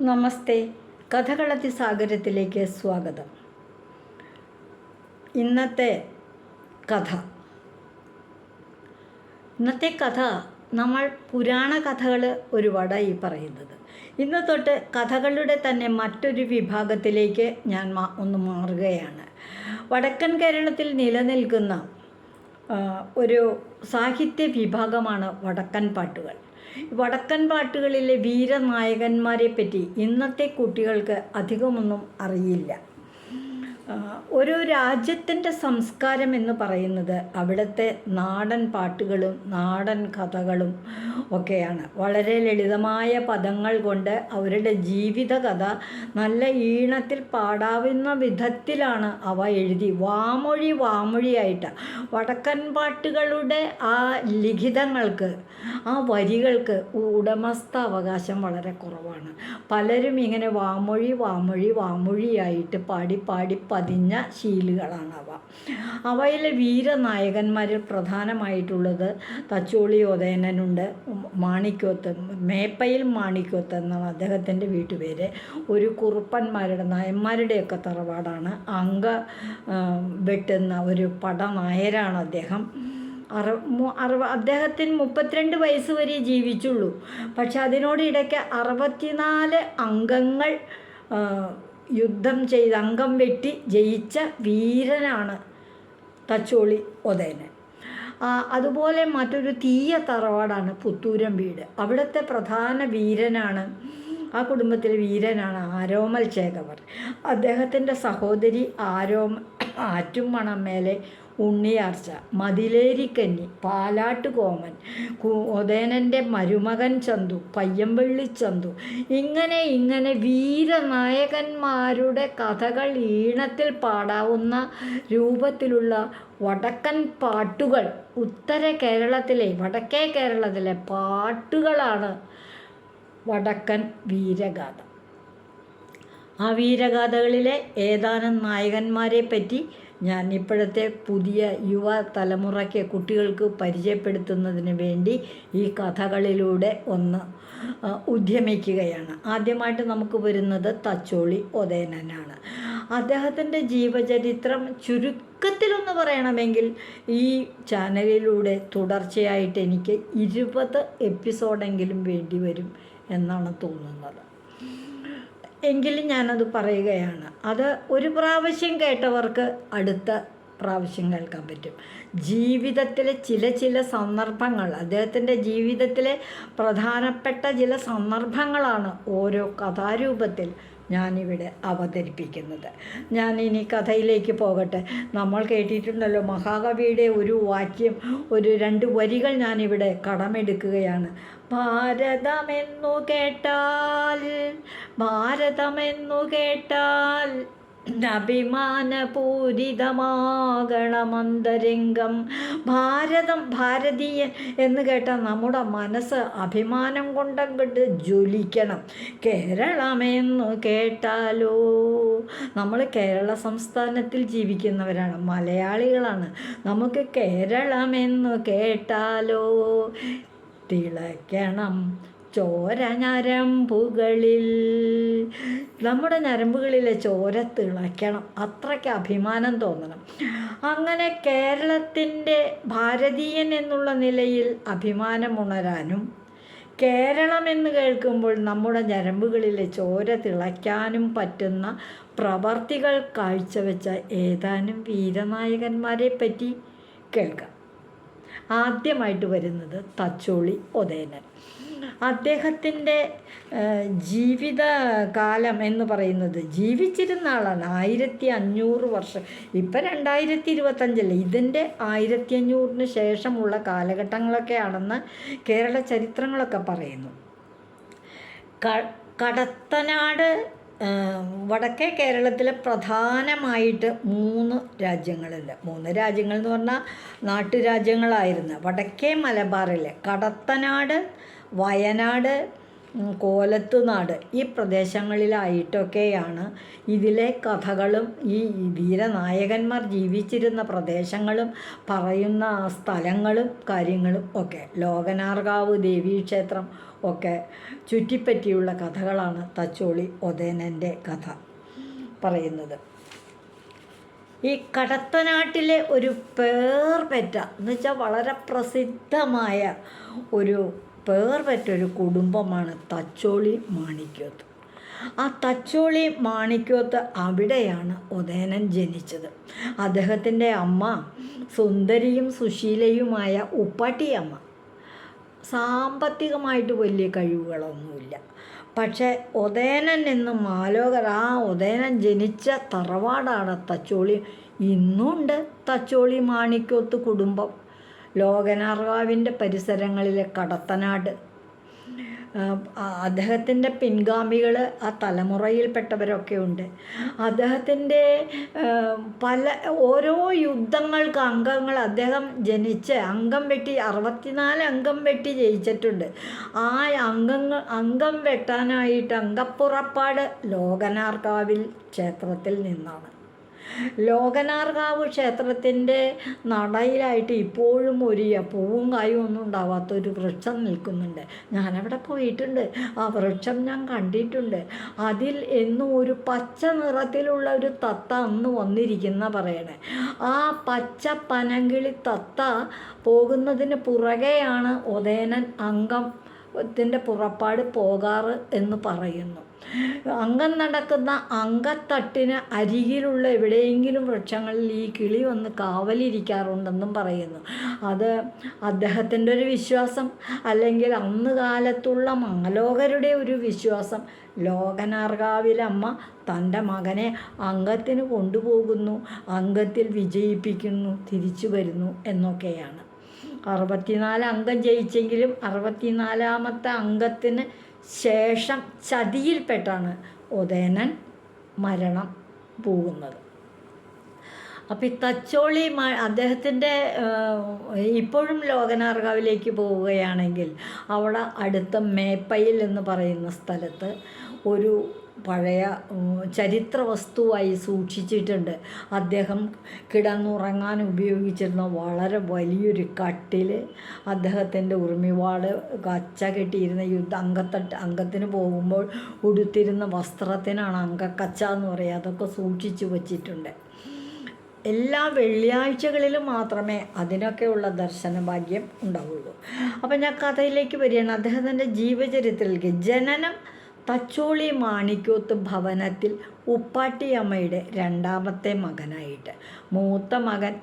നമസ്തേ. കഥകളത്തി സാഗരത്തിലേക്ക് സ്വാഗതം. ഇന്നത്തെ കഥ. ഇന്നത്തെ കഥ നമ്മൾ പുരാണ കഥകൾ ഒരുപാടായി പറയുന്നത്. ഇന്ന് തൊട്ട് കഥകളുടെ തന്നെ മറ്റൊരു വിഭാഗത്തിലേക്ക് ഞാൻ ഒന്ന് മാറുകയാണ്. വടക്കൻ കേരളത്തിൽ നിലനിൽക്കുന്ന ഒരു സാഹിത്യ വിഭാഗമാണ് വടക്കൻ പാട്ടുകൾ. വടക്കൻ പാട്ടുകളിലെ വീരനായകന്മാരെ പറ്റി ഇന്നത്തെ കുട്ടികൾക്ക് അധികമൊന്നും അറിയില്ല. ഒരു രാജ്യത്തിന്റെ സംസ്കാരം എന്ന് പറയുന്നത് അവിടുത്തെ നാടൻ പാട്ടുകളും നാടൻ കഥകളും ഒക്കെയാണ്. വളരെ ലളിതമായ പദങ്ങൾ കൊണ്ട് അവരുടെ ജീവിതകഥ നല്ല ഈണത്തിൽ പാടാവുന്ന വിധത്തിലാണ് അവ എഴുതി. വാമൊഴി വാമൊഴിയായിട്ട് വടക്കൻ പാട്ടുകളുടെ ആ ലിഖിതങ്ങൾക്ക് ആ വരികൾക്ക് ഉടമസ്ഥ അവകാശം വളരെ കുറവാണ്. പലരും ഇങ്ങനെ വാമൊഴി വാമൊഴി വാമൊഴിയായിട്ട് പാടി പാടി പതിഞ്ഞ ശീലുകളാണ് അവ. അവയിലെ വീരനായകന്മാരിൽ പ്രധാനമായിട്ടുള്ളത് തച്ചോളി ഉദയനനുണ്ട് മാണിക്യോത്ത് മേപ്പയിൽ മാണിക്കോത്ത് എന്നാണ് അദ്ദേഹത്തിന്റെ വീട്ടുപേര്. ഒരു കുറുപ്പന്മാരുടെ നായന്മാരുടെയൊക്കെ തറവാടാണ്. അങ്ക വെട്ടുന്ന ഒരു പടനായരാണ് അദ്ദേഹം. അറ അറുപ അദ്ദേഹത്തിന് മുപ്പത്തിരണ്ട് വയസ്സ് വരെ ജീവിച്ചുള്ളൂ. പക്ഷെ അതിനോടിടയ്ക്ക് അറുപത്തിനാല് അംഗങ്ങൾ യുദ്ധം ചെയ്ത് അംഗം വെട്ടി ജയിച്ച വീരനാണ് തച്ചോളി ഉദയനൻ അതുപോലെ മറ്റൊരു തീയ തറവാടാണ് പുത്തൂരം വീട്. അവിടുത്തെ പ്രധാന വീരനാണ് ആ കുടുംബത്തിലെ വീരനാണ് ആരോമൽ ചേകവർ അദ്ദേഹത്തിന്റെ സഹോദരി ആരോമ ആറ്റുമണമേലെ ഉണ്ണിയാർച്ച മതിലേരിക്കന്നി പാലാട്ട് കോമൻ ഉദയനന്റെ മരുമകൻ ചന്തു പയ്യമ്പള്ളി ചന്തു. ഇങ്ങനെ ഇങ്ങനെ വീരനായകന്മാരുടെ കഥകൾ ഈണത്തിൽ പാടാവുന്ന രൂപത്തിലുള്ള വടക്കൻ പാട്ടുകൾ ഉത്തര കേരളത്തിലെ വടക്കേ കേരളത്തിലെ പാട്ടുകളാണ് വടക്കൻ വീരഗാഥ. ആ വീരഗാഥകളിലെ ഏതാനും നായകന്മാരെ പറ്റി ഞാൻ ഇപ്പോഴത്തെ പുതിയ യുവ തലമുറയ്ക്ക് കുട്ടികൾക്ക് പരിചയപ്പെടുത്തുന്നതിന് വേണ്ടി ഈ കഥകളിലൂടെ ഒന്ന് ഉദ്യമിക്കുകയാണ്. ആദ്യമായിട്ട് നമുക്ക് വരുന്നത് തച്ചോളി ഒതേനനാണ്. അദ്ദേഹത്തിന്റെ ജീവചരിത്രം ചുരുക്കത്തിലൊന്ന് പറയണമെങ്കിൽ ഈ ചാനലിലൂടെ തുടർച്ചയായിട്ട് എനിക്ക് ഇരുപത് എപ്പിസോഡെങ്കിലും വേണ്ടി വരും എന്നാണ് തോന്നുന്നത്. എങ്കിലും ഞാനത് പറയുകയാണ്. അത് ഒരു പ്രാവശ്യം കേട്ടവർക്ക് അടുത്ത പ്രാവശ്യം കേൾക്കാൻ പറ്റും. ജീവിതത്തിലെ ചില ചില സന്ദർഭങ്ങൾ അദ്ദേഹത്തിന്റെ ജീവിതത്തിലെ പ്രധാനപ്പെട്ട ചില സന്ദർഭങ്ങളാണ് ഓരോ കഥാരൂപത്തിൽ ഞാനിവിടെ അവതരിപ്പിക്കുന്നത്. ഞാൻ ഇനി കഥയിലേക്ക് പോകട്ടെ. നമ്മൾ കേട്ടിട്ടുണ്ടല്ലോ മഹാകവിയുടെ ഒരു വാക്യം ഒരു രണ്ട് വരികൾ ഞാനിവിടെ കടമെടുക്കുകയാണ്. ഭാരതമെന്നു കേട്ടാൽ ഭാരതമെന്നു കേട്ടാൽ അഭിമാനപൂരിതമാകണമന്തരംഗം ഭാരതം ഭാരതീയൻ എന്ന് കേട്ടാൽ നമ്മുടെ മനസ്സ് അഭിമാനം കൊണ്ടങ്ങോട്ട് ജ്വലിക്കണം. കേരളമെന്നു കേട്ടാലോ? നമ്മൾ കേരള സംസ്ഥാനത്തിൽ ജീവിക്കുന്നവരാണ് മലയാളികളാണ്. നമുക്ക് കേരളമെന്നു കേട്ടാലോ? തിളയ്ക്കണം ചോര ഞരമ്പുകളിൽ നമ്മുടെ ഞരമ്പുകളിലെ ചോര തിളയ്ക്കണം അത്രയ്ക്ക് അഭിമാനം തോന്നണം. അങ്ങനെ കേരളത്തിന്റെ ഭാരതീയൻ എന്നുള്ള നിലയിൽ അഭിമാനമുണരാനും കേരളം എന്ന് കേൾക്കുമ്പോൾ നമ്മുടെ ഞരമ്പുകളിലെ ചോര തിളയ്ക്കാനും പറ്റുന്ന പ്രവർത്തികൾ കാഴ്ചവെച്ച ഏതാനും വീരനായകന്മാരെ പറ്റി കേൾക്കാം. ആദ്യമായിട്ട് വരുന്നത് തച്ചോളി ഉദയനൻ. അദ്ദേഹത്തിന്റെ ജീവിതകാലം എന്ന് പറയുന്നത് ജീവിച്ചിരുന്ന ആളാണ്. ആയിരത്തി അഞ്ഞൂറ് വർഷം. ഇപ്പം രണ്ടായിരത്തി ഇരുപത്തഞ്ചല്ലേ ഇതിന്റെ ആയിരത്തി അഞ്ഞൂറിന് ശേഷമുള്ള കാലഘട്ടങ്ങളൊക്കെയാണെന്ന് കേരള ചരിത്രങ്ങളൊക്കെ പറയുന്നു. കടത്തനാട് വടക്കേ കേരളത്തിലെ പ്രധാനമായിട്ട് മൂന്ന് രാജ്യങ്ങളുണ്ട് മൂന്ന് രാജ്യങ്ങൾ എന്ന് പറഞ്ഞാൽ നാട്ടുരാജ്യങ്ങളായിരുന്നു. വടക്കേ മലബാറിലെ കടത്തനാട് വയനാട് കോലത്തുനാട് ഈ പ്രദേശങ്ങളിലായിട്ടൊക്കെയാണ് ഇതിലെ കഥകളും ഈ വീരനായകന്മാർ ജീവിച്ചിരുന്ന പ്രദേശങ്ങളും പറയുന്ന സ്ഥലങ്ങളും കാര്യങ്ങളും ഒക്കെ. ലോകനാർകാവ് ദേവീക്ഷേത്രം ഒക്കെ ചുറ്റിപ്പറ്റിയുള്ള കഥകളാണ് തച്ചോളി ഒതേനന്റെ കഥ പറയുന്നത്. ഈ കടത്തനാട്ടിലെ ഒരു പേർ പെറ്റ എന്ന് വെച്ചാൽ വളരെ പ്രസിദ്ധമായ ഒരു പേർ പെറ്റ ഒരു കുടുംബമാണ് തച്ചോളി മാണിക്യോത്ത്. ആ തച്ചോളി മാണിക്യോത്ത് അവിടെയാണ് ഉദയനൻ ജനിച്ചത്. അദ്ദേഹത്തിന്റെ അമ്മ സുന്ദരിയും സുശീലയുമായ ഉപ്പാട്ടിയമ്മ. സാമ്പത്തികമായിട്ട് വലിയ കഴിവുകളൊന്നുമില്ല. പക്ഷേ ഉദയനൻ എന്ന് മാലോകർ ആ ഉദയനൻ ജനിച്ച തറവാടാണ് തച്ചോളി. ഇന്നുണ്ട് തച്ചോളി മാണിക്കോത്ത് കുടുംബം. ലോകനാർകാവിന്റെ പരിസരങ്ങളിലെ കടത്തനാട്. അദ്ദേഹത്തിന്റെ പിൻഗാമികൾ ആ തലമുറയിൽപ്പെട്ടവരൊക്കെ ഉണ്ട് അദ്ദേഹത്തിന്റെ പല ഓരോ യുദ്ധങ്ങൾക്ക് അംഗങ്ങൾ അദ്ദേഹം ജനിച്ച് അംഗം വെട്ടി അറുപത്തിനാല് അംഗം വെട്ടി ജയിച്ചിട്ടുണ്ട്. ആ അംഗങ്ങൾ അംഗം വെട്ടാനായിട്ട് അംഗപ്പുറപ്പാട് ലോകനാർക്കാവിൽ ക്ഷേത്രത്തിൽ നിന്നാണ്. ലോകനാർകാവ് ക്ഷേത്രത്തിന്റെ നടയിലായിട്ട് ഇപ്പോഴും ഒരു പൂവും കായും ഒന്നും ഉണ്ടാവാത്ത ഒരു വൃക്ഷം നിൽക്കുന്നുണ്ട്. ഞാനവിടെ പോയിട്ടുണ്ട്. ആ വൃക്ഷം ഞാൻ കണ്ടിട്ടുണ്ട്. അതിൽ എന്നും ഒരു പച്ച നിറത്തിലുള്ള ഒരു തത്ത അന്ന് വന്നിരിക്കുന്ന പറയണേ. ആ പച്ച പനങ്കിളി തത്ത പോകുന്നതിന് പുറകെയാണ് ഉദയനൻ അംഗം ത്തിന്റെ പുറപ്പാട് പോകാറ് എന്ന് പറയുന്നു. അംഗം നടക്കുന്ന അങ്കത്തട്ടിന് അരികിലുള്ള എവിടെയെങ്കിലും വൃക്ഷങ്ങളിൽ ഈ കിളി വന്ന് കാവലിരിക്കാറുണ്ടെന്നും പറയുന്നു. അത് അദ്ദേഹത്തിന്റെ ഒരു വിശ്വാസം അല്ലെങ്കിൽ അന്ന് കാലത്തുള്ള മാലോകരുടെ ഒരു വിശ്വാസം. ലോകനാർകാവിലമ്മ തന്റെ മകനെ അംഗത്തിന് കൊണ്ടുപോകുന്നു അംഗത്തിൽ വിജയിപ്പിക്കുന്നു തിരിച്ചു വരുന്നു എന്നൊക്കെയാണ്. അറുപത്തിനാല് അംഗം ജയിച്ചെങ്കിലും അറുപത്തിനാലാമത്തെ അംഗത്തിന് ശേഷം ചതിയിൽപ്പെട്ടാണ് ഉദയനൻ മരണം പോകുന്നത്. അപ്പം ഈ തച്ചോളി അദ്ദേഹത്തിന്റെ ഇപ്പോഴും ലോകനാർകാവിലേക്ക് പോവുകയാണെങ്കിൽ അവിടെ അടുത്ത മേപ്പയിൽ എന്ന് പറയുന്ന സ്ഥലത്ത് ഒരു പഴയ ചരിത്ര വസ്തുവായി സൂക്ഷിച്ചിട്ടുണ്ട്. അദ്ദേഹം കിടന്നുറങ്ങാൻ ഉപയോഗിച്ചിരുന്ന വളരെ വലിയൊരു കട്ടിൽ അദ്ദേഹത്തിന്റെ ഉറുമിവാട് കച്ച കെട്ടിയിരുന്ന യുദ്ധ അംഗത്തട്ട് അംഗത്തിന് പോകുമ്പോൾ ഉടുത്തിരുന്ന വസ്ത്രത്തിനാണ് അംഗക്കച്ച എന്ന് പറയുക അതൊക്കെ സൂക്ഷിച്ചു വച്ചിട്ടുണ്ട്. എല്ലാ വെള്ളിയാഴ്ചകളിലും മാത്രമേ അതിനൊക്കെയുള്ള ദർശന ഭാഗ്യം ഉണ്ടാവുള്ളൂ. അപ്പം ഞാൻ കഥയിലേക്ക് വരികയാണ്. അദ്ദേഹത്തിന്റെ ജീവചരിത്രത്തിലേക്ക്. ജനനം തച്ചോളി മാണിക്കൂത്ത് ഭവനത്തിൽ ഉപ്പാട്ടിയമ്മയുടെ രണ്ടാമത്തെ മകനായിട്ട്. മൂത്ത മകൻ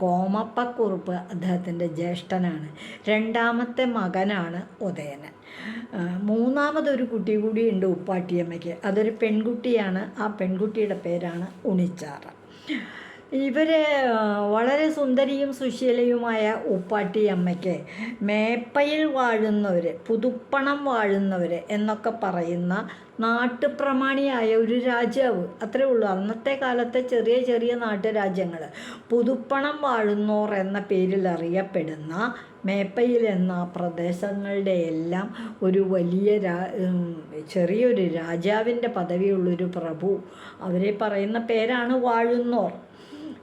കോമപ്പക്കുറുപ്പ് അദ്ദേഹത്തിന്റെ ജ്യേഷ്ഠനാണ്. രണ്ടാമത്തെ മകനാണ് ഉദയനൻ. മൂന്നാമതൊരു കുട്ടി കൂടി കൂടിയുണ്ട് ഉപ്പാട്ടിയമ്മയ്ക്ക്. അതൊരു പെൺകുട്ടിയാണ്. ആ പെൺകുട്ടിയുടെ പേരാണ് ഉണിച്ചാറ. ഇവർ വളരെ സുന്ദരിയും സുശീലയുമായ ഉപ്പാട്ടി അമ്മയ്ക്ക് മേപ്പയിൽ വാഴുന്നവർ പുതുപ്പണം വാഴുന്നവർ എന്നൊക്കെ പറയുന്ന നാട്ടുപ്രമാണിയായ ഒരു രാജാവ്. അത്രേ ഉള്ളൂ. അന്നത്തെ കാലത്തെ ചെറിയ ചെറിയ നാട്ടുരാജ്യങ്ങൾ പുതുപ്പണം വാഴുന്നോർ എന്ന പേരിൽ അറിയപ്പെടുന്ന മേപ്പയിൽ എന്ന പ്രദേശങ്ങളുടെ എല്ലാം ഒരു വലിയ രാ ചെറിയൊരു രാജാവിന്റെ പദവിയുള്ളൊരു പ്രഭു. അവരെ പറയുന്ന പേരാണ് വാഴുന്നോർ.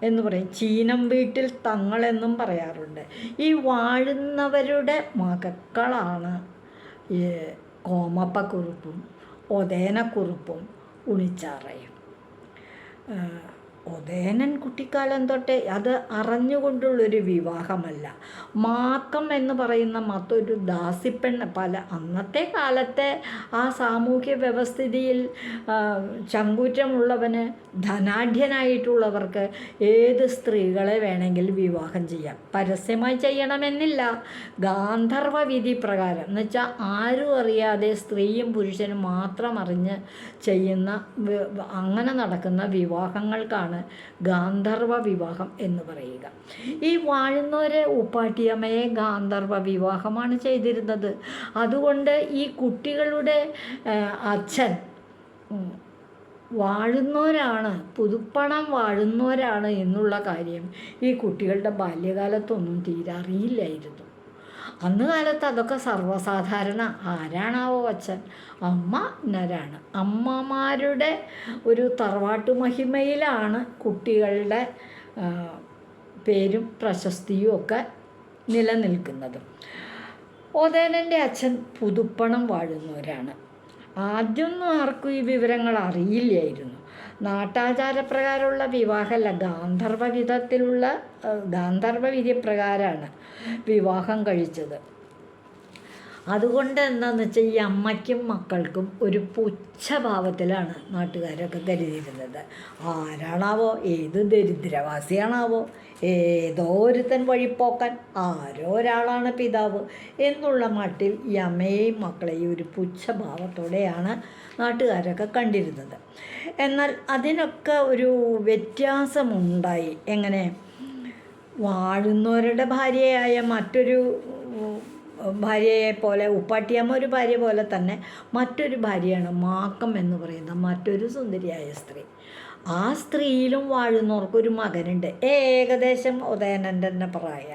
എന്ന് പറയും. ചീനം വീട്ടിൽ തങ്ങളെന്നും പറയാറുണ്ട്. ഈ വാഴുന്നവരുടെ മകക്കളാണ് ഈ കോമപ്പക്കുറുപ്പും ഒതേനക്കുറുപ്പും ഉണിച്ചാറയും. ഒതേനൻ കുട്ടിക്കാലം തൊട്ടേ അത് അറിഞ്ഞുകൊണ്ടുള്ളൊരു വിവാഹമല്ല. മാക്കം എന്ന് പറയുന്ന മറ്റൊരു ദാസിപ്പെണ്ണ് പല അന്നത്തെ കാലത്തെ ആ സാമൂഹ്യ വ്യവസ്ഥിതിയിൽ ചങ്കൂറ്റമുള്ളവന് ധനാഢ്യനായിട്ടുള്ളവർക്ക് ഏത് സ്ത്രീകളെ വേണമെങ്കിൽ വിവാഹം ചെയ്യാം. പരസ്യമായി ചെയ്യണമെന്നില്ല. ഗാന്ധർവ വിധി പ്രകാരം. എന്ന് വെച്ചാൽ ആരും അറിയാതെ സ്ത്രീയും പുരുഷനും മാത്രം അറിഞ്ഞ് ചെയ്യുന്ന അങ്ങനെ നടക്കുന്ന വിവാഹങ്ങൾക്കാണ് ഗാന്ധർവ വിവാഹം എന്ന് പറയുക. ഈ വാഴുന്നവരെ ഉപ്പാട്ടിയമ്മയെ ഗാന്ധർവ വിവാഹമാണ് ചെയ്തിരുന്നത്. അതുകൊണ്ട് ഈ കുട്ടികളുടെ അച്ഛൻ വാഴുന്നവരാണ് പുതുപ്പണം വാഴുന്നവരാണ് എന്നുള്ള കാര്യം ഈ കുട്ടികളുടെ ബാല്യകാലത്തൊന്നും തീരെ അറിയില്ലായിരുന്നു. അന്ന് കാലത്ത് അതൊക്കെ സർവസാധാരണ. ആരാണാവോ അച്ഛൻ? അമ്മ നരാണ് അമ്മമാരുടെ ഒരു തറവാട്ടു മഹിമയിലാണ് കുട്ടികളുടെ പേരും പ്രശസ്തിയും ഒക്കെ നിലനിൽക്കുന്നത്. ഓതേനന്റെ അച്ഛൻ പുതുപ്പണം വാഴുന്നവരാണ്. ആദ്യമൊന്നും ആർക്കും ഈ വിവരങ്ങൾ അറിയില്ലായിരുന്നു. നാട്ടാചാരപ്രകാരമുള്ള വിവാഹമല്ല ഗാന്ധർവ വിധത്തിലുള്ള ഗാന്ധർവ വിധിപ്രകാരമാണ് വിവാഹം കഴിച്ചത്. അതുകൊണ്ട് എന്താണെന്ന് വെച്ചാൽ ഈ അമ്മയ്ക്കും മക്കൾക്കും ഒരു പുച്ഛഭാവത്തിലാണ് നാട്ടുകാരൊക്കെ കരുതിയിരുന്നത്. ആരാണാവോ ഏത് ദരിദ്രവാസിയാണാവോ ഏതോ ഒരുത്തൻ വഴിപ്പോക്കൻ ആരോ ഒരാളാണ് പിതാവ് എന്നുള്ള മട്ടിൽ ഈ അമ്മയെയും മക്കളെയും ഒരു പുച്ഛഭാവത്തോടെയാണ് നാട്ടുകാരൊക്കെ കണ്ടിരുന്നത്. എന്നാൽ അതിനൊക്കെ ഒരു വ്യത്യാസമുണ്ടായി. എങ്ങനെ? വാഴുന്നവരുടെ ഭാര്യയായ മറ്റൊരു ഭാര്യയെ പോലെ ഉപ്പാട്ടിയമ്മ ഒരു ഭാര്യ പോലെ തന്നെ മറ്റൊരു ഭാര്യയാണ് മാക്കം എന്ന് പറയുന്ന മറ്റൊരു സുന്ദരിയായ സ്ത്രീ. ആ സ്ത്രീയിലും വാഴുന്നവർക്കൊരു മകനുണ്ട്. ഏകദേശം ഉദയനന്റെ തന്നെ പ്രായ.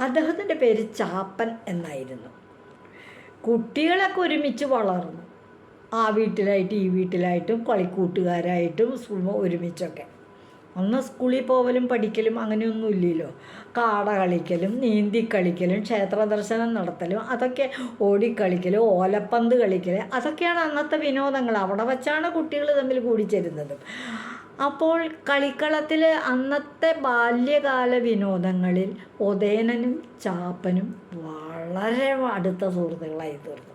അദ്ദേഹത്തിന്റെ പേര് ചാപ്പൻ എന്നായിരുന്നു. കുട്ടികളൊക്കെ ഒരുമിച്ച് വളർന്നു. ആ വീട്ടിലായിട്ട് ഈ വീട്ടിലായിട്ടും കളിക്കൂട്ടുകാരായിട്ടും ഒരുമിച്ചൊക്കെ. അന്ന് സ്കൂളിൽ പോവലും പഠിക്കലും അങ്ങനെയൊന്നും ഇല്ലല്ലോ. കാട കളിക്കലും നീന്തി കളിക്കലും ക്ഷേത്ര ദർശനം നടത്തലും അതൊക്കെ ഓടിക്കളിക്കലും ഓലപ്പന്ത് കളിക്കൽ അതൊക്കെയാണ് അന്നത്തെ വിനോദങ്ങൾ. അവിടെ വച്ചാണ് കുട്ടികൾ തമ്മിൽ കൂടിച്ചേരുന്നതും. അപ്പോൾ കളിക്കളത്തിൽ അന്നത്തെ ബാല്യകാല വിനോദങ്ങളിൽ ഉദയനനും ചാപ്പനും വളരെ അടുത്ത സുഹൃത്തുക്കളായി തീർന്നു.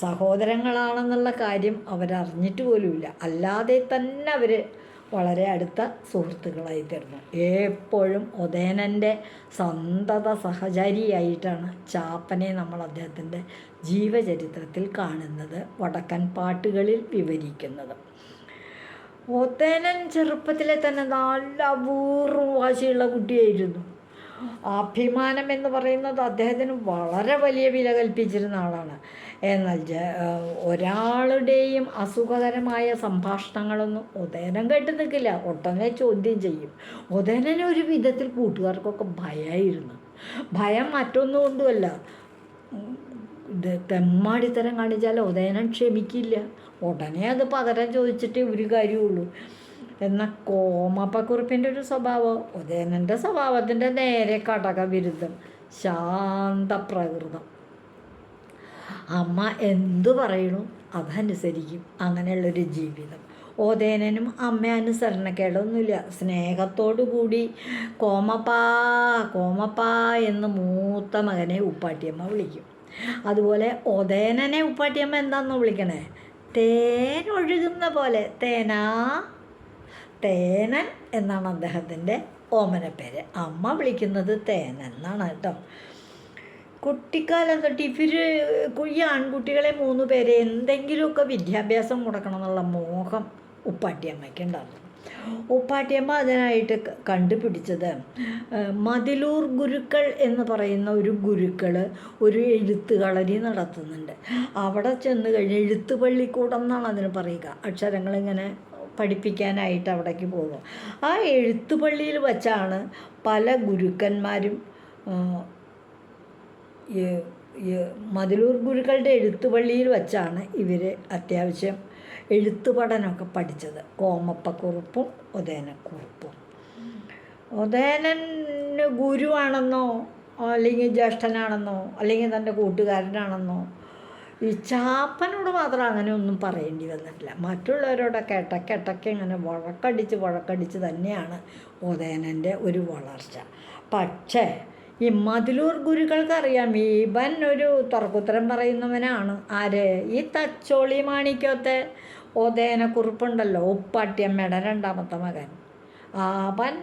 സഹോദരങ്ങളാണെന്നുള്ള കാര്യം അവരറിഞ്ഞിട്ട് പോലുമില്ല. അല്ലാതെ തന്നെ അവർ വളരെ അടുത്ത സുഹൃത്തുക്കളായി തീർന്നു എപ്പോഴും ഉദയനന്റെ സന്തത സഹചാരിയായിട്ടാണ് ചാപ്പനെ നമ്മൾ അദ്ദേഹത്തിന്റെ ജീവചരിത്രത്തിൽ കാണുന്നത് വടക്കൻ പാട്ടുകളിൽ വിവരിക്കുന്നത്. ഉദയനൻ ചെറുപ്പത്തിലെ തന്നെ നല്ല അപൂർവ വാശിയുള്ള കുട്ടിയായിരുന്നു. അഭിമാനം എന്ന് പറയുന്നത് അദ്ദേഹത്തിന് വളരെ വലിയ വില കൽപ്പിച്ചിരുന്ന ആളാണ്. എന്നാൽ ഒരാളുടെയും അസുഖകരമായ സംഭാഷണങ്ങളൊന്നും ഉദയനം കേട്ട് നിൽക്കില്ല. ഒട്ടനെ ചോദ്യം ചെയ്യും. ഉദയനെ ഒരു വിധത്തിൽ കൂട്ടുകാർക്കൊക്കെ ഭയമായിരുന്നു ഭയം മറ്റൊന്നും കൊണ്ടുമല്ല. ഇത് തെമ്മാടിത്തരം കാണിച്ചാൽ ഉദയനൻ ക്ഷമിക്കില്ല. ഉടനെ അത് പകരം ചോദിച്ചിട്ടേ ഒരു കാര്യമുള്ളൂ. എന്ന കോമപ്പക്കുറിപ്പിന്റെ ഒരു സ്വഭാവം ഉദയനന്റെ സ്വഭാവത്തിന്റെ നേരെ കടകവിരുദ്ധം ശാന്തപ്രകൃതം. അമ്മ എന്തു പറയണു അതനുസരിക്കും. അങ്ങനെയുള്ളൊരു ജീവിതം. ഓതേനനും അമ്മ അനുസരണക്കേടൊന്നുമില്ല. സ്നേഹത്തോടു കൂടി കോമപ്പാ കോമപ്പാ എന്ന് മൂത്ത മകനെ ഉപ്പാട്ടിയമ്മ വിളിക്കും. അതുപോലെ ഒതേനനെ ഉപ്പാട്ടിയമ്മ എന്താണെന്ന് വിളിക്കണേ? തേൻ ഒഴുകുന്ന പോലെ. തേനാ തേനൻ എന്നാണ് അദ്ദേഹത്തിന്റെ ഓമനപ്പേര്. അമ്മ വിളിക്കുന്നത് തേനൻ എന്നാണ് കേട്ടോ. കുട്ടിക്കാലം തൊട്ട് ഇവർ ഈ ആൺകുട്ടികളെ മൂന്ന് പേരെ എന്തെങ്കിലുമൊക്കെ വിദ്യാഭ്യാസം കൊടുക്കണം എന്നുള്ള മോഹം ഉപ്പാട്ടിയമ്മയ്ക്ക് ഉണ്ടായിരുന്നു ഉപ്പാട്ടിയമ്മ അതിനായിട്ട് കണ്ടുപിടിച്ചത് മതിലൂർ ഗുരുക്കൾ എന്ന് പറയുന്ന ഒരു ഗുരുക്കൾ ഒരു എഴുത്ത് കളരി നടത്തുന്നുണ്ട്. അവിടെ ചെന്ന് കഴിഞ്ഞ് എഴുത്ത് പള്ളിക്കൂടം എന്നാണ് അതിന് പറയുക. അക്ഷരങ്ങളിങ്ങനെ പഠിപ്പിക്കാനായിട്ട് അവിടേക്ക് പോകും. ആ എഴുത്തുപള്ളിയിൽ വച്ചാണ് പല ഗുരുക്കന്മാരും ഈ മതിലൂർ ഗുരുക്കളുടെ എഴുത്തുപള്ളിയിൽ വച്ചാണ് ഇവർ അത്യാവശ്യം എഴുത്തു പഠനമൊക്കെ പഠിച്ചത്. കോമപ്പക്കുറുപ്പും ഉദയനക്കുറുപ്പും. ഉദയനന് ഗുരുവാണെന്നോ അല്ലെങ്കിൽ ജ്യേഷ്ഠനാണെന്നോ അല്ലെങ്കിൽ തന്റെ കൂട്ടുകാരനാണെന്നോ ഈ ചാപ്പനോട് മാത്രം അങ്ങനെ ഒന്നും പറയേണ്ടി വന്നിട്ടില്ല. മറ്റുള്ളവരോടൊക്കെ ഇടയ്ക്കിടയ്ക്ക് ഇങ്ങനെ വഴക്കടിച്ച് വഴക്കടിച്ച് തന്നെയാണ് ഉദയനന്റെ ഒരു വളർച്ച. പക്ഷേ ഈ മതിലൂർ ഗുരുക്കൾക്കറിയാം ഇവൻ ഒരു തർക്കുത്തരം പറയുന്നവനാണ്. ആര്? ഈ തച്ചോളി മാണിക്കത്തെ കുറിപ്പുണ്ടല്ലോ ഉപ്പാട്ടിയമ്മയുടെ രണ്ടാമത്തെ മകൻ. അവൻ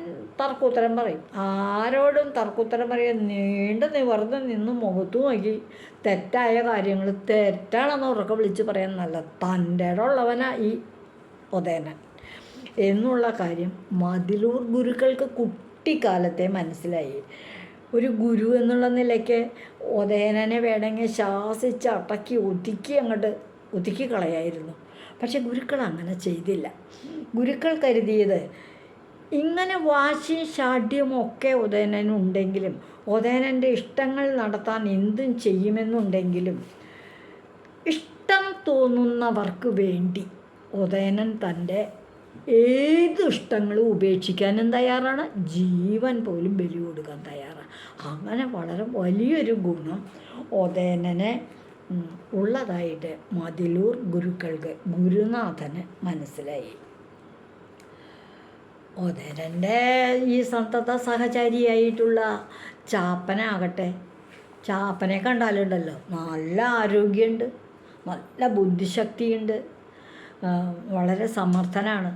തർക്കുത്തരം പറയും. ആരോടും തർക്കുത്തരം പറയും. നീണ്ടു നിവർന്ന് നിന്ന് മുഖത്തു നോക്കി തെറ്റായ കാര്യങ്ങൾ തെറ്റാണെന്ന് ഉറക്കെ വിളിച്ച് നല്ല തന്റെ ഉള്ളവനാ ഈ ഉദയനൻ എന്നുള്ള കാര്യം മതിലൂർ ഗുരുക്കൾക്ക് കുട്ടിക്കാലത്തെ മനസ്സിലായി. ഒരു ഗുരു എന്നുള്ള നിലയ്ക്ക് ഉദയനനെ വേണമെങ്കിൽ ശാസിച്ച് അടക്കി ഒതുക്കി അങ്ങോട്ട് ഒതുക്കി കളയായിരുന്നു. പക്ഷെ ഗുരുക്കൾ അങ്ങനെ ചെയ്തില്ല. ഗുരുക്കൾ കരുതിയത് ഇങ്ങനെ വാശിയും ശാഠ്യവും ഒക്കെ ഉദയനനുണ്ടെങ്കിലും ഉദയനന്റെ ഇഷ്ടങ്ങൾ നടത്താൻ എന്തും ചെയ്യുമെന്നുണ്ടെങ്കിലും ഇഷ്ടം തോന്നുന്നവർക്ക് വേണ്ടി ഉദയനൻ തന്റെ ഏത് ഇഷ്ടങ്ങളും ഉപേക്ഷിക്കാനും തയ്യാറാണ്. ജീവൻ പോലും ബലി കൊടുക്കാൻ തയ്യാറാണ്. അങ്ങനെ വളരെ വലിയൊരു ഗുണം ഉദയനനെ ഉള്ളതായിട്ട് മതിലൂർ ഗുരുക്കൾക്ക് ഗുരുനാഥന് മനസ്സിലായി. ഉദയനന്റെ ഈ സന്തത സഹചാരിയായിട്ടുള്ള ചാപ്പനാകട്ടെ. ചാപ്പനെ കണ്ടാലുണ്ടല്ലോ നല്ല ആരോഗ്യമുണ്ട് നല്ല ബുദ്ധിശക്തിയുണ്ട് വളരെ സമർത്ഥനാണ്.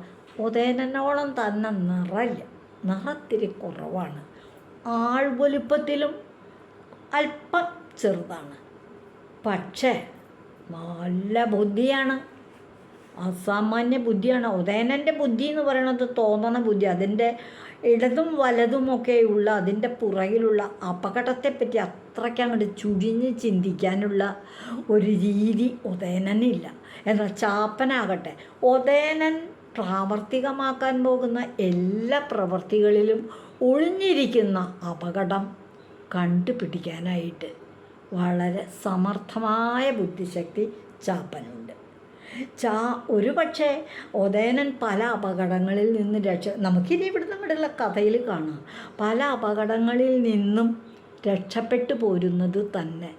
ഉദയനോളം തന്നെ നിറയില്ല നിറത്തിരി കുറവാണ്. ആൾ വലുപ്പത്തിലും അല്പം ചെറുതാണ്. പക്ഷേ നല്ല ബുദ്ധിയാണ്. അസാമാന്യ ബുദ്ധിയാണ്. ഉദയനന്റെ ബുദ്ധി എന്ന് പറയുന്നത് തോന്നണ ബുദ്ധി. അതിന്റെ ഇടതും വലതുമൊക്കെയുള്ള അതിന്റെ പുറകിലുള്ള അപകടത്തെപ്പറ്റി അത്രയ്ക്ക് അങ്ങോട്ട് ചുഴിഞ്ഞ് ചിന്തിക്കാനുള്ള ഒരു രീതി ഉദയനനില്ല. എന്നാൽ ചാപ്പനാകട്ടെ. ഉദയനൻ പ്രാവർത്തികമാക്കാൻ പോകുന്ന എല്ലാ പ്രവൃത്തികളിലും ഒളിഞ്ഞിരിക്കുന്ന അപകടം കണ്ടുപിടിക്കാനായിട്ട് വളരെ സമർത്ഥമായ ബുദ്ധിശക്തി ചാപ്പനുണ്ട്. ചാ ഒരു പക്ഷേ ഉദയനൻ പല അപകടങ്ങളിൽ നിന്ന് രക്ഷ നമുക്കിനി ഇവിടുന്ന് ഇവിടെയുള്ള കഥയിൽ കാണാം. പല അപകടങ്ങളിൽ നിന്നും രക്ഷപ്പെട്ടു പോരുന്നത് തന്നെ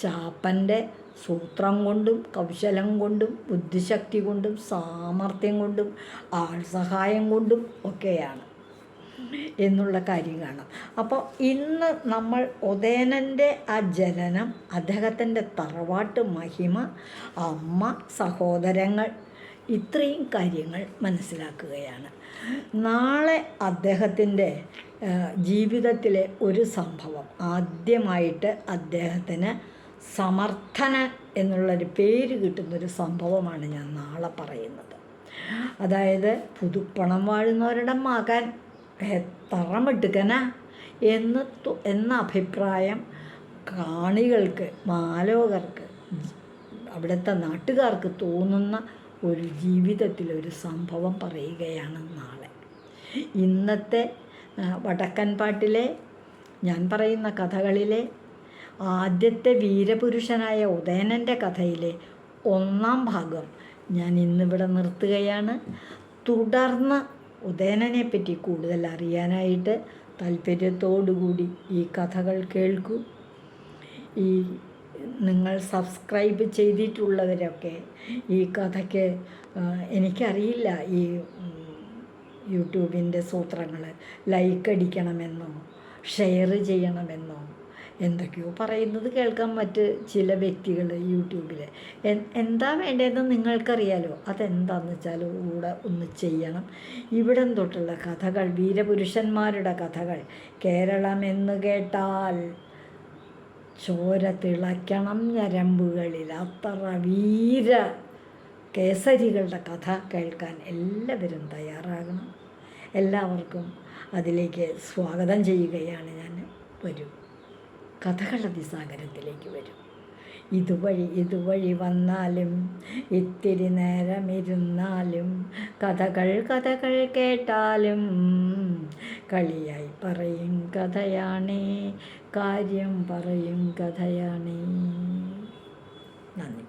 ചാപ്പന്റെ സൂത്രം കൊണ്ടും കൗശലം കൊണ്ടും ബുദ്ധിശക്തി കൊണ്ടും സാമർഥ്യം കൊണ്ടും ആൾ സഹായം കൊണ്ടും ഒക്കെയാണ് എന്നുള്ള കാര്യം കാണാം. അപ്പോൾ ഇന്ന് നമ്മൾ ഉദയനന്റെ ആ ജനനം അദ്ദേഹത്തിന്റെ തറവാട്ട് മഹിമ അമ്മ സഹോദരങ്ങൾ ഇത്രയും കാര്യങ്ങൾ മനസ്സിലാക്കുകയാണ്. നാളെ അദ്ദേഹത്തിന്റെ ജീവിതത്തിലെ ഒരു സംഭവം ആദ്യമായിട്ട് അദ്ദേഹത്തിന് സമർത്ഥന എന്നുള്ളൊരു പേര് കിട്ടുന്നൊരു സംഭവമാണ് ഞാൻ നാളെ പറയുന്നത്. അതായത് പുതുപ്പണം വാഴുന്നവരുടെ മകൻ എത്ര എന്ന് എന്ന അഭിപ്രായം കാണികൾക്ക് മാലോകർക്ക് അവിടുത്തെ നാട്ടുകാർക്ക് തോന്നുന്ന ഒരു ജീവിതത്തിലൊരു സംഭവം പറയുകയാണ് നാളെ. ഇന്നത്തെ വടക്കൻ പാട്ടിലെ ഞാൻ പറയുന്ന കഥകളിലെ ആദ്യത്തെ വീരപുരുഷനായ ഉദയനന്റെ കഥയിലെ ഒന്നാം ഭാഗം ഞാൻ ഇന്നിവിടെ നിർത്തുകയാണ്. തുടർന്ന് ഉദയനനെ പറ്റി കൂടുതൽ അറിയാനായിട്ട് താല്പര്യത്തോടുകൂടി ഈ കഥകൾ കേൾക്കൂ. ഈ നിങ്ങൾ സബ്സ്ക്രൈബ് ചെയ്തിട്ടുള്ളവരൊക്കെ ഈ കഥയ്ക്ക് എനിക്കറിയില്ല ഈ യൂട്യൂബിന്റെ സൂത്രങ്ങൾ ലൈക്ക് അടിക്കണമെന്നോ ഷെയർ ചെയ്യണമെന്നോ എന്തൊക്കെയോ പറയുന്നത് കേൾക്കാൻ മറ്റ് ചില വ്യക്തികൾ യൂട്യൂബിൽ. എന്താ വേണ്ടതെന്ന് നിങ്ങൾക്കറിയാലോ? അതെന്താണെന്ന് വെച്ചാൽ കൂടെ ഒന്ന് ചെയ്യണം. ഇവിടം തൊട്ടുള്ള കഥകൾ വീരപുരുഷന്മാരുടെ കഥകൾ. കേരളം എന്ന് കേട്ടാൽ ചോര തിളയ്ക്കണം ഞരമ്പുകളിൽ. അത്ര വീര കേസരികളുടെ കഥ കേൾക്കാൻ എല്ലാവരും തയ്യാറാകണം. എല്ലാവർക്കും അതിലേക്ക് സ്വാഗതം ചെയ്യുകയാണ് ഞാൻ. വരും. കഥകളുടെ സാഗരത്തിലേക്ക് വരും. ഇതുവഴി ഇതുവഴി വന്നാലും ഇത്തിരി നേരം ഇരുന്നാലും കഥകൾ കഥകൾ കേട്ടാലും കളിയായി പറയും കഥയാണേ കാര്യം പറയും കഥയാണേ. നന്ദി.